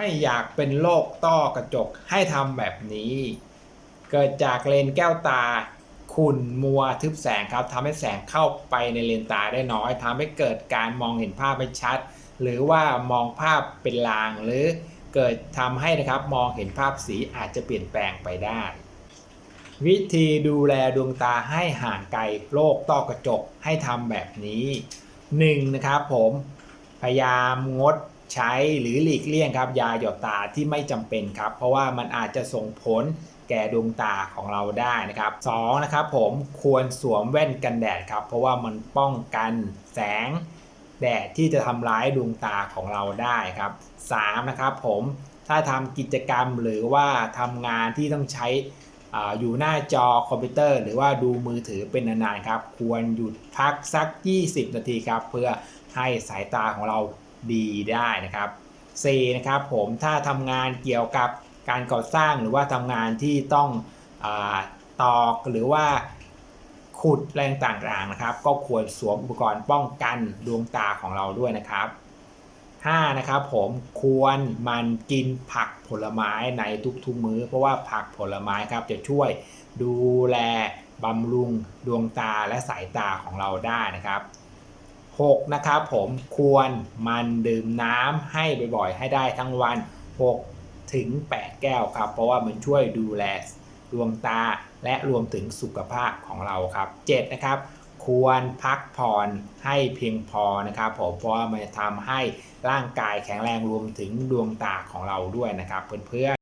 ไม่อยากเป็นโรคต้อกระจกให้ทำแบบนี้ เกิดจากเลนแก้วตาขุ่นมัวทึบแสงครับทำให้แสงเข้าไปในเลนตาได้น้อยทำให้เกิดการมองเห็นภาพไม่ชัด หรือว่ามองภาพเป็นลาง หรือเกิดทำให้นะครับมองเห็นภาพสีอาจจะเปลี่ยนแปลงไปได้ วิธีดูแลดวงตาให้ห่างไกลโรคต้อกระจกให้ทำแบบนี้ 1. นะครับผมพยายามงด ใช้หรือหลีกเลี่ยงครับยาหยดตาที่ไม่จำเป็นครับ เพราะว่ามันอาจจะส่งผลแก่ดวงตาของเราได้นะครับ 2. นะครับผมควรสวมแว่นกันแดดครับ เพราะว่ามันป้องกันแสงแดดที่จะทำร้ายดวงตาของเราได้ครับ 3. นะครับผมถ้าทำกิจกรรมหรือว่าทำงานที่ต้องใช้ออยู่หน้าจอคอมพิวเตอร์ หรือว่าดูมือถือเป็นนานๆครับ ควรหยุดพักสัก 20 นาทีครับ เพื่อให้สายตาของเรา ดีได้นะครับ 4. นะครับผมถ้าทำงานเกี่ยวกับการก่อสร้างหรือว่าทำงานที่ต้องอตอกหรือว่าขุดแรงต่างๆนะครับ ก็ควรสวมอุปกรณ์ป้องกันดวงตาของเราด้วยนะครับ 5. นะครับผมควรมันกินผักผลไม้ในทุกๆมื้อ เพราะว่าผักผลไม้ครับจะช่วยดูแลบำรุงดวงตาและสายตาของเราได้นะครับ 6. นะครับผมควรมันดื่มน้ำให้บ่อยๆ ให้ได้ทั้งวัน 6 ถึง 8 แก้วครับ เพราะว่ามันช่วยดูแลดวงตาและรวมถึงสุขภาพของเราครับ 7. นะครับ ควรพักผ่อนให้เพียงพอนะครับผมเพราะว่ามันจะทำให้ร่างกายแข็งแรงรวมถึงดวงตาของเราด้วยนะครับเพื่อนๆ